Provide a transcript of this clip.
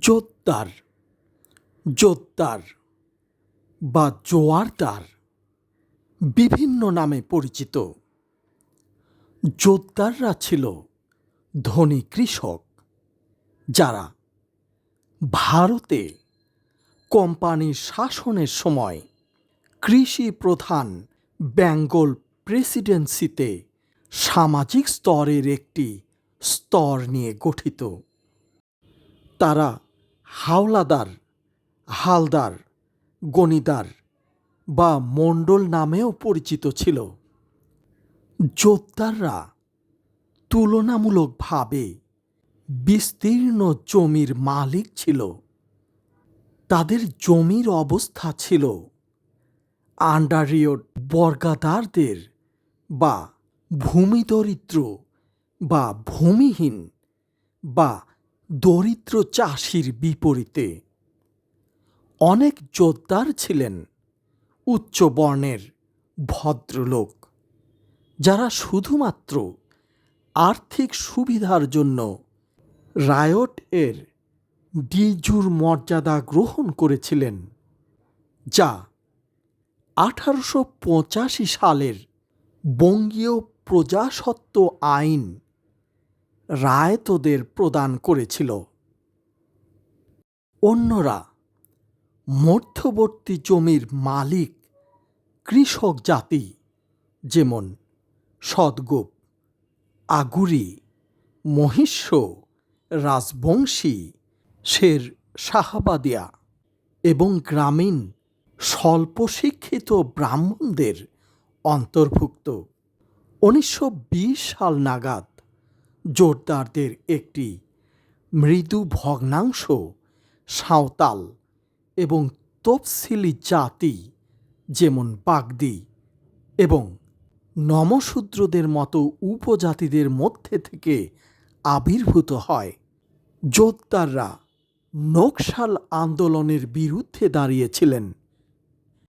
জোতদার জোতদার বা জোয়ারদার বিভিন্ন নামে পরিচিত। জোতদাররা ছিল ধনী কৃষক যারা ভারতে কোম্পানির শাসনের সময় কৃষি প্রধান বেঙ্গল প্রেসিডেন্সিতে সামাজিক স্তরের একটি স্তর নিয়ে গঠিত। তারা হাওলাদার, হালদার, গণিদার বা মণ্ডল নামেও পরিচিত ছিল। জোতদাররা তুলনামূলকভাবে বিস্তীর্ণ জমির মালিক ছিল। তাদের জমির অবস্থা ছিল আন্ডারিয়ড বর্গাদারদের বা ভূমিদরিদ্র বা ভূমিহীন বা দরিদ্র চাষির বিপরীতে। অনেক জোতদার ছিলেন উচ্চ বর্ণের ভদ্রলোক, যারা শুধুমাত্র আর্থিক সুবিধার জন্য রায়ট এর ডিজুর মর্যাদা গ্রহণ করেছিলেন, যা আঠারোশো পঁচাশি সালের বঙ্গীয় প্রজাসত্ব আইন রায়তদের প্রদান করেছিল। অন্যরা, মধ্যবর্তী জমির মালিক, কৃষক জাতি, যেমন সদগোপ আগুরি, মহিষ্য, রাজবংশী, শের শাহাবাদিয়া এবং গ্রামীণ স্বল্প শিক্ষিত ব্রাহ্মণদের অন্তর্ভুক্ত। উনিশশো বিশ সাল নাগাদ জোরদারদের একটি মৃদু ভগ্নাংশ, সাঁওতাল এবং তফসিলি জাতি যেমন বাগদি এবং নমশূদ্রদের মতো উপজাতিদের মধ্যে থেকে আবির্ভূত হয়। জোতদাররা নকশাল আন্দোলনের বিরুদ্ধে দাঁড়িয়েছিলেন।